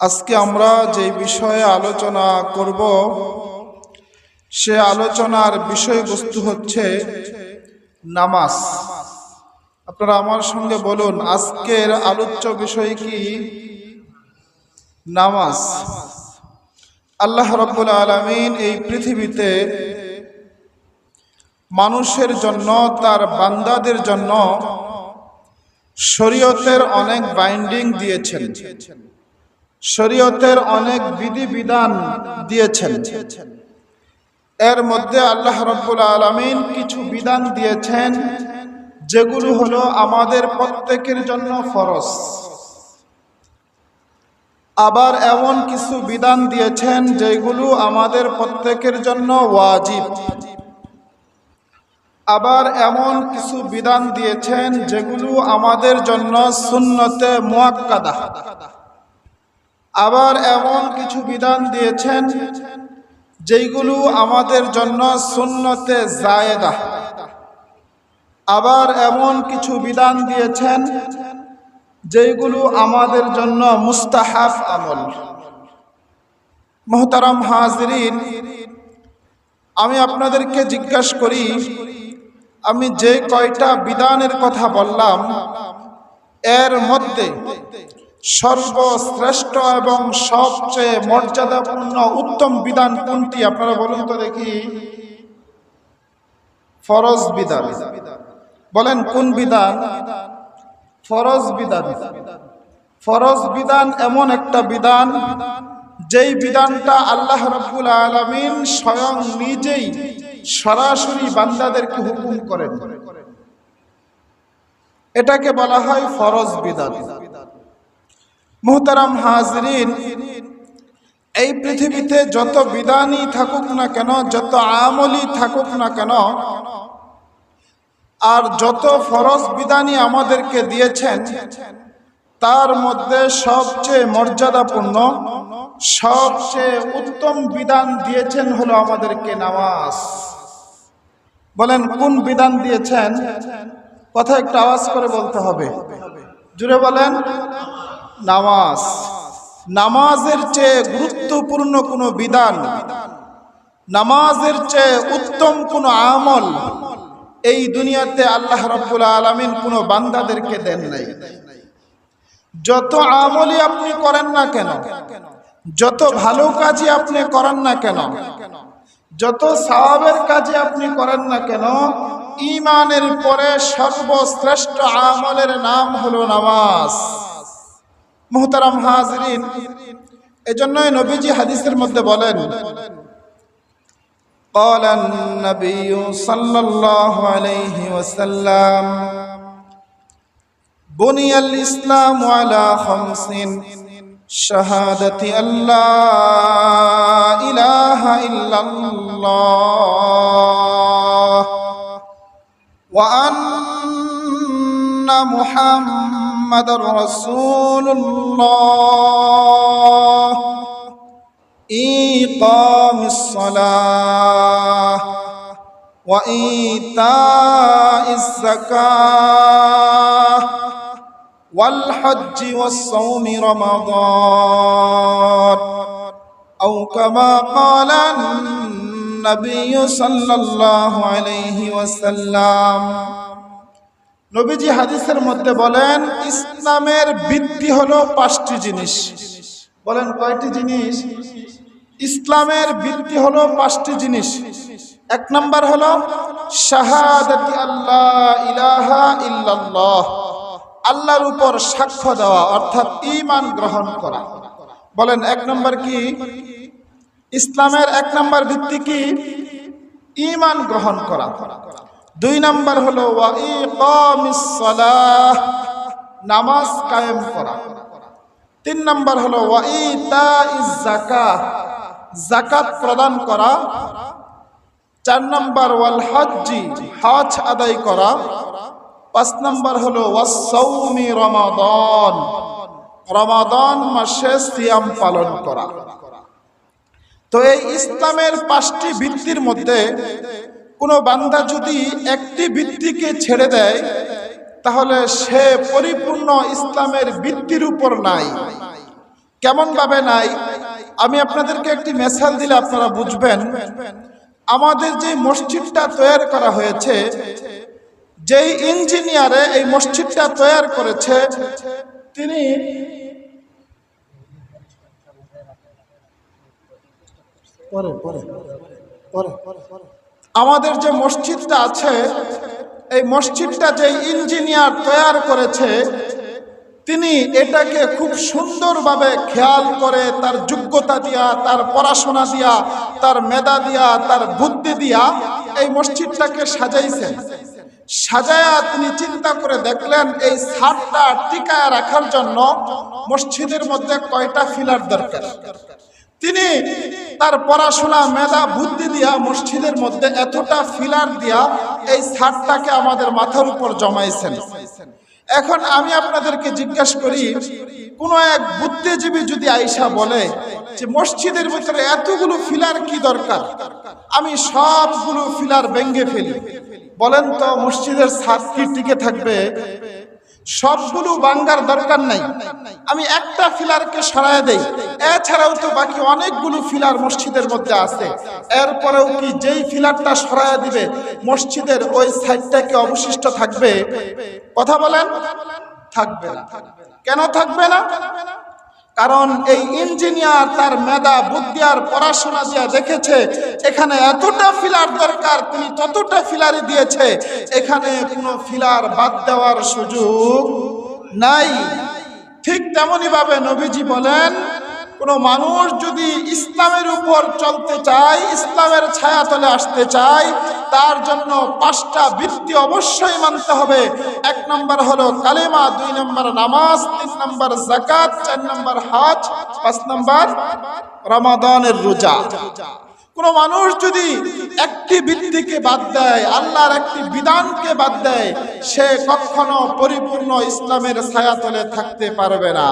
আজকে আমরা যে বিষয়ে আলোচনা করব, সে আলোচনার বিষয়বস্তু হচ্ছে নামাজ। আপনারা আমার সঙ্গে বলুন, আজকের আলোচ্য বিষয় কি? নামাজ। আল্লাহ রব্বুল আলমিন এই পৃথিবীতে মানুষের জন্য, তার বান্দাদের জন্য শরীয়তের অনেক বাইন্ডিং দিয়েছেন। শরীয়তের অনেক বিধিবিধান দিয়েছেন। এর মধ্যে আল্লাহ রব্বুল আলমিন কিছু বিধান দিয়েছেন, যেগুলো হলো আমাদের প্রত্যেকের জন্য ফরজ। আবার এমন কিছু বিধান দিয়েছেন, যেগুলো আমাদের প্রত্যেকের জন্য ওয়াজিব। আবার এমন কিছু বিধান দিয়েছেন যেগুলো আমাদের জন্য সুন্নতে মুয়াক্কাদা। আবার এমন কিছু বিধান দিয়েছেন যেইগুলো আমাদের জন্য শূন্যতে জায়েদা। আবার এমন কিছু বিধান দিয়েছেন যেইগুলো আমাদের জন্য মুস্তাহাফ আমল। মোহতারাম হাজরিন, আমি আপনাদেরকে জিজ্ঞাসা করি আমি যে কয়টা বিধানের কথা বললাম, এর মধ্যে সর্বশ্রেষ্ঠ এবং সবচেয়ে মর্যাদাপূর্ণ উত্তম বিধান কোনটি আপনারা বলুন তো দেখি? ফরজ বিধান। বলেন, কোন বিধান? ফরজ বিধান। ফরজ বিধান এমন একটা বিধান, যেই বিধানটা আল্লাহ রব্বুল আলমিন স্বয়ং নিজেই সরাসরি বান্দাদেরকে হুকুম করেন। এটাকে বলা হয় ফরজ বিধান। মোহতারাম হাজরিন, এই পৃথিবীতে যত বিধানই থাকুক না কেন, যত আমলি থাকুক না কেন, আর যত ফরজ বিধানই আমাদেরকে দিয়েছেন, তার মধ্যে সবচেয়ে মর্যাদাপূর্ণ, সবচেয়ে উত্তম বিধান দিয়েছেন হলো আমাদেরকে নামাজ। বলেন, কোন বিধান দিয়েছেন? কথা একটু আওয়াজ করে বলতে হবে। জুড়ে বলেন, নামাজ। নামাজের চেয়ে গুরুত্বপূর্ণ কোনো বিধান, নামাজের চেয়ে উত্তম কোনো আমল এই দুনিয়াতে আল্লাহ রব্বুল আলমিন কোনো বান্দাদেরকে দেন নাই। যত আমলই আপনি করেন না কেন, যত ভালো কাজই আপনি করেন না কেন যত সওয়াবের কাজে আপনি করেন না কেন ইমানের পরে সর্বশ্রেষ্ঠ আমলের নাম হলো নামাজ মোহতারাম হাজরিন এজন্যই নবীজি হাদিসের মধ্যে বলেন قال النبي صلى الله عليه وسلم بني الإسلام على خمس شهادة أن لا إله إلا الله وأن محمد رسول الله إيقام الصلاة وإيتاء الزكاة والحج والصوم رمضان أو كما قال النبي صلى الله عليه وسلم নবীজি হাদিসের মধ্যে বলেন ইসলামের ভিত্তি হলো পাঁচটি জিনিস বলেন কয়টি জিনিস ইসলামের ভিত্তি হলো পাঁচটি জিনিস এক নাম্বার হলো শাহাদাতি আল্লাহ ইলাহা ইল্লাল্লাহ আল্লাহর উপর সাক্ষ্য দেওয়া, অর্থাৎ ইমান গ্রহণ করা। বলেন, এক নম্বর কি? ইসলামের এক নম্বর ভিত্তি কি? ইমান গ্রহণ করা। দুই নম্বর হলো নামাজ কায়েম করা। তিন নম্বর হলো জাকাত প্রদান করা। চার নম্বর, ওয়াল হজ্জি, হজ আদায় করা। পাঁচ নাম্বার হলো রমাদন। রমাদন মাসে সিয়াম পালন করা। তো এই ইসলামের পাঁচটি ভিত্তির মধ্যে কোনো বান্দা যদি একটি ভিত্তিকে ছেড়ে দেয়, তাহলে সে পরিপূর্ণ ইসলামের ভিত্তির উপর নাই। কেমন ভাবে নাই? আমি আপনাদেরকে একটি মেসাল দিলে আপনারা বুঝবেন। আমাদের যে মসজিদটা তৈরি করা হয়েছে যেই ইঞ্জিনিয়ারে এই মসজিদটা তৈরি করেছে তিনি আমাদের যে মসজিদটা আছে এই মসজিদটা যে ইঞ্জিনিয়ার তৈরি করেছে তিনি এটাকে খুব সুন্দরভাবে খেয়াল করে তার যোগ্যতা দিয়া তার পড়াশোনা দিয়া তার মেধা দিয়া তার বুদ্ধি দিয়া এই মসজিদটাকে সাজাইছেন। সাজায়া তিনি চিন্তা করে দেখলেন, এই ছাদটা টিকায় রাখার জন্য মসজিদের মধ্যে কয়টা ফিলার দরকার। তিনি তার পড়াশোনা, মেধা, বুদ্ধি দিয়া মসজিদের মধ্যে এতটা ফিলার দিয়া এই ছাদটাকে আমাদের মাথার উপর জমাইছেন। এখন আমি আপনাদেরকে জিজ্ঞাসা করি, কোন এক বুদ্ধিজীবী যদি আইসা বলে যে মসজিদের ভিতরে এতগুলো ফিলার কি দরকার? আমি সবগুলো ফিলার ভেঙ্গে ফেলি। বলেন তো, মসজিদের ছাদ কি টিকে থাকবে? সবগুলো বাঙ্গার দরকার নাই। আমি একটা ফিলারকে সরায় দেই। এছাড়াও তো বাকি অনেকগুলো ফিলার মসজিদের মধ্যে আছে। এরপরেও কি যেই ফিলারটা সরায় দিবে, মসজিদের ওই সাইডটা কি অবশিষ্ট থাকবে? কথা বলেন? থাকবে না। কেন থাকবে না? কারণ এই ইঞ্জিনিয়ার তার মেধা, বুদ্ধি আর পড়াশোনা দিয়ে দেখেছে, এখানে এতটা ফিলার দরকার, তিনি ততটা ফিলারি দিয়েছে, এখানে কোনো ফিলার বাদ দেওয়ার সুযোগ নাই। ঠিক তেমনইভাবে নবীজি বলেন কোন মানুষ যদি ইসলামের উপর চলতে চায়, ইসলামের ছায়াতলে আসতে চায়, তার জন্য পাঁচটা বৃত্তি অবশ্যই মানতে হবে। এক নম্বর হলো কালেমা, দুই নম্বর নামাজ, তিন নম্বর জাকাত চার নম্বর হাজ, পাঁচ নম্বর রমাদানের রোজা। কোন মানুষ যদি একটি বৃত্তিকে বাদ দেয়, আল্লাহর একটি বিধানকে বাদ দেয়, সে কখনো পরিপূর্ণ ইসলামের ছায়াতলে থাকতে পারবে না।